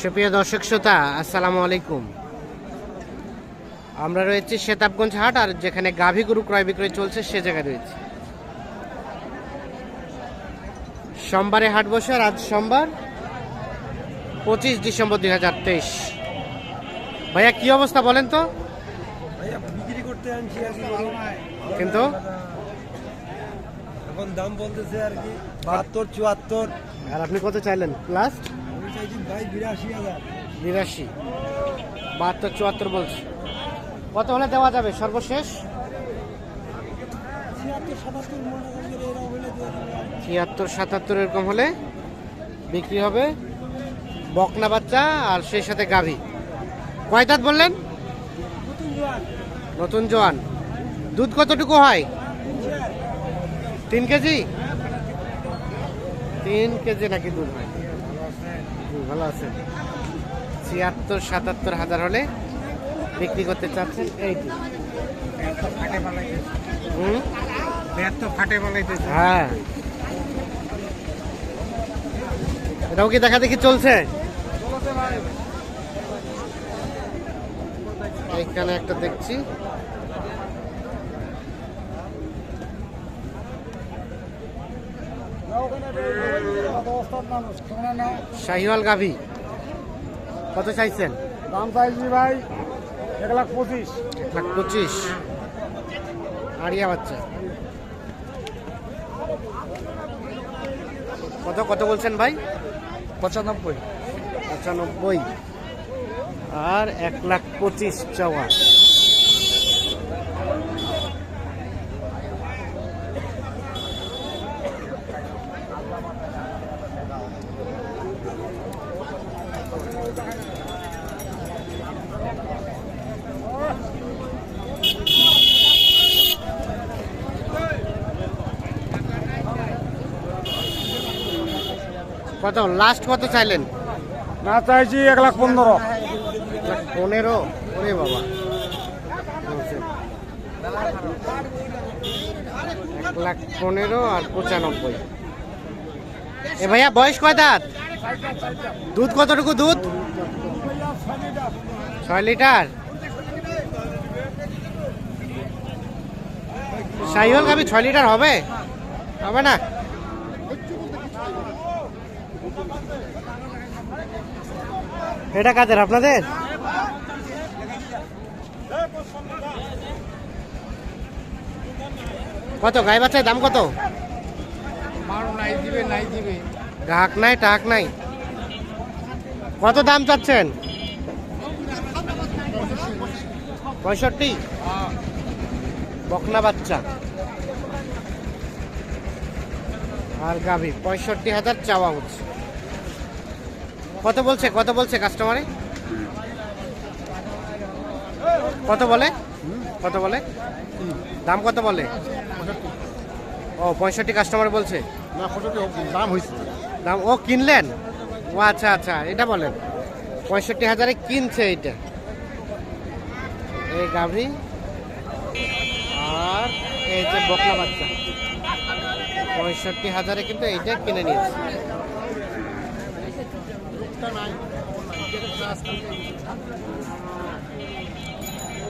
সুপ্রিয় দর্শক শ্রোতা আসসালামু আলাইকুম। আমরা রয়েছি শেতাবগঞ্জ হাট আর যেখানে গাভী গরু ক্রয় বিক্রয় চলছে সে জায়গায় রয়েছে। সোমবারে হাট বসে আর আজ সোমবার পঁচিশ ডিসেম্বর দুই হাজার তেইশ। ভাইয়া কি অবস্থা বলেন তো। কিন্তু? এখন দাম বলতেছে আর কি বাহাত্তর চুয়াত্তর। আর আপনি কত চাইলেন? লাস্ট বিরাশি বাহাত্তর চুয়াত্তর বলছি। কত হলে দেওয়া যাবে সর্বশেষ? ছিয়াত্তর সাতাত্তর এরকম হলে বিক্রি হবে। বকনা বাচ্চা আর সেই সাথে গাভী। কয় দাঁত বললেন? নতুন জোয়ান। দুধ কতটুকু হয়? তিন কেজি। তিন কেজি নাকি দুধ হয়? ভালো আছে ছিয়াত্তর সাতাত্তর হাজার হলে বিক্রি করতে চাচ্ছেন এইটি হুম? ফাটে হ্যাঁ। এটাও কি দেখা দেখি চলছে? এখানে একটা দেখছি। শাহিওয়াল গাভি কত চাইছেন? দাম চাইছি ভাই এক লাখ পঁচিশ। এক লাখ পঁচিশ। আড়িয়া বাচ্চা। কত কত বলছেন ভাই? পঁচানব্বই। পঁচানব্বই। আর এক লাখ পঁচিশ চাওয়া। কত? লাস্ট কত চাইলেন? না চাইছি এক লাখ পনেরো। পনেরো? ওরে বাবা। এক লাখ পনেরো আর পঁচানব্বই। এ ভাইয়া বয়স কয় দাঁত? দুধ কতটুকু দুধ? ছয় লিটার? সাইহল গাবি ছয় লিটার হবে? হবে না? এটা কাদের আপনাদের? কত গাই বাচ্চায় দাম কত? নাই দিবে নাই দিবে। গ্রাহক নাই টাক নাই। কত দাম চাচ্ছেন? পঁয়ষট্টি? বকনা বাচ্চা। আর গাভি পঁয়ষট্টি হাজার চাওয়া হচ্ছে। কত বলছে কত বলছে কাস্টমারে কত বলে? কত বলে? দাম কত বলে? ও পঁয়ষট্টি কাস্টমার বলছে। না দাম হয়েছে। দাম ও কিনলেন? ও আচ্ছা আচ্ছা এটা বলেন। পঁয়ষট্টি হাজারে কিনছে এইটা। এই গাভি। আর এই যে বকলা বাচ্চা। পঁয়ষট্টি হাজারে কিন্তু এইটা কিনে নিয়েছে।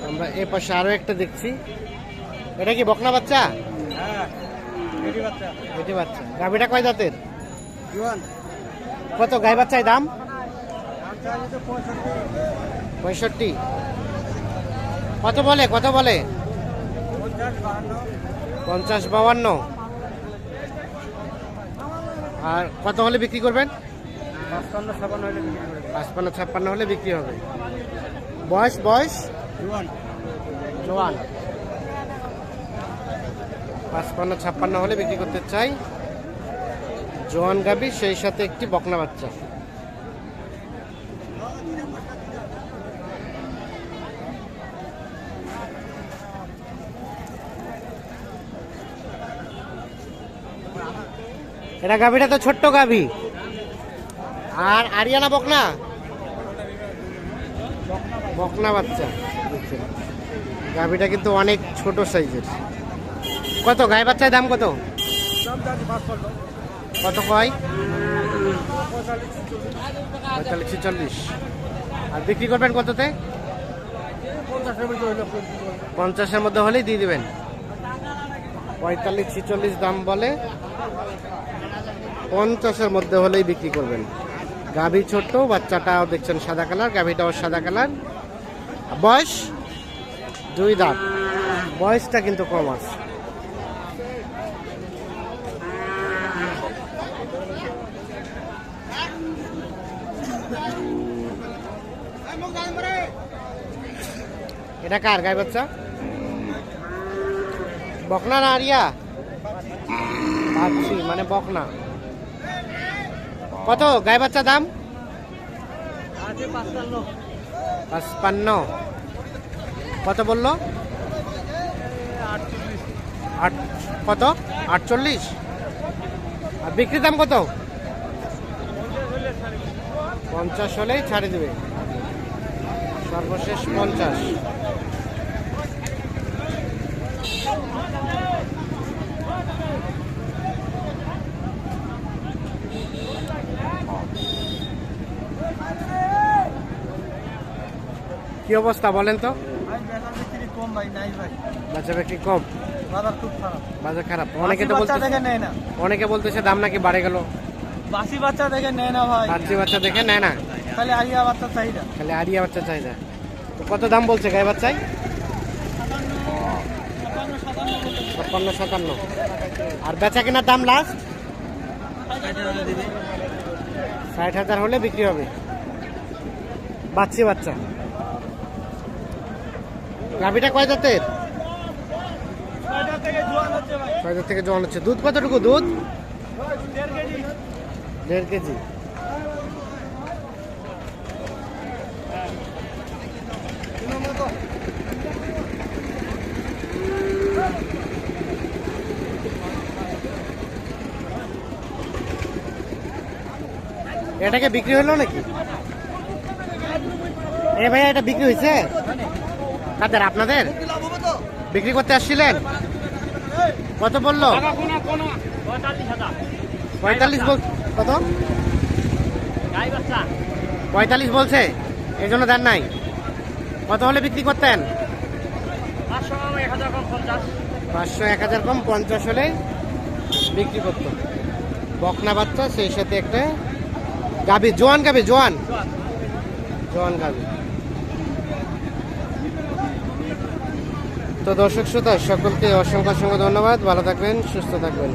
আমরা এ পাশে আরও একটা দেখছি। এটা কি বকনা বাচ্চা? হ্যাঁ এটি বাচ্চা। গাভিটা কয় দাঁতের জোয়ান। কত গাই বাচ্চায় দাম? পঁয়ষট্টি। কত বলে কত বলে? পঞ্চাশ বাউান্ন। আর কত হলে বিক্রি করবেন? পাঁচপান্ন ছাপ্পান্ন হলে বিক্রি হবে। বয়স বয়স? জোয়ান পাঁচপান্ন ছাপ্পান্ন হলে বিক্রি করতে চাই। জোয়ান গাবি সেই সাথে একটি বকনা বাচ্চা। এটা গাভিটা তো ছোট্ট গাভি। আর আরিয়ানা বকনা? বকনা বাচ্চা। গাভিটা কিন্তু অনেক ছোট সাইজের। কত, গায়ে বাচ্চার দাম কত? কত কয়? পঁয়তাল্লিশ ছিচল্লিশ। আর বিক্রি করবেন কততে? পঞ্চাশের মধ্যে হইল পঞ্চাশের মধ্যে হলেই দিয়ে দেবেন। পঁয়তাল্লিশ ছিচল্লিশ দাম বলে পঞ্চাশের মধ্যে হলেই বিক্রি করবেন। গাভী ছোট্ট বাচ্চাটাও দেখছেন সাদা কালার গাভীটাও সাদা কালার। বয়স? দুই দাঁত। বয়সটা কিন্তু কম আছে। এটা কার গাই বাচ্চা? বকনা না আরিয়া? ভাবছি মানে বকনা। কত? গাই বাচ্চা দাম? পাঁচপান্ন। কত বলল? কত? আটচল্লিশ। আর বিক্রি দাম কত? পঞ্চাশ হলেই ছাড়ে দেবে। সর্বশেষ পঞ্চাশ। কি অবস্থা বলেন তো? ভাই বেচা কম ভাই নাই ভাই বাচ্চা বিক্রি কম। বাজার খুব খারাপ। বাজার খারাপ অনেকে তো নেয় না অনেকে বলতেছে দাম নাকি বাড়ে গেল। বাসি বাচ্চা দেখে নেয় না ভাই। বাচ্চা দেখে নেয় না? খালি আলিয়া বাচ্চা চাহিদা। খালি আরিয়া বাচ্চা চাহিদা। তো কত দাম বলছে গায়ে বাচ্চাই ছাপ্পান্ন, সাতান্ন। আর বেচা কেনার দাম লাস্ট ষাট হাজার হলে বিক্রি হবে। বাচ্চি বাচ্চা। গাভিটা কয় জাতের ছয় থেকে জোয়ান হচ্ছে। দুধ কতটুকু দুধ? দেড় কেজি। এটাকে বিক্রি হলো নাকি? এ ভাইয়া, এটা বিক্রি হয়েছে? কাদের আপনাদের? বিক্রি করতে আসছিলেন? কত বলল? পঁয়তাল্লিশ কত? পঁয়তাল্লিশ বলছে এই জন্য দেন নাই। কত হলে বিক্রি করতেন? পাঁচশো, এক হাজার কম পঞ্চাশ হলে বিক্রি করতো। বকনা বাচ্চা, সেই সাথে একটা গাবি, জোয়ান গাবি, জোয়ান। জোয়ান গাবি। তো দর্শক শ্রোতা, সকলকে অসংখ্য অসংখ্য ধন্যবাদ। ভালো থাকবেন, সুস্থ থাকবেন।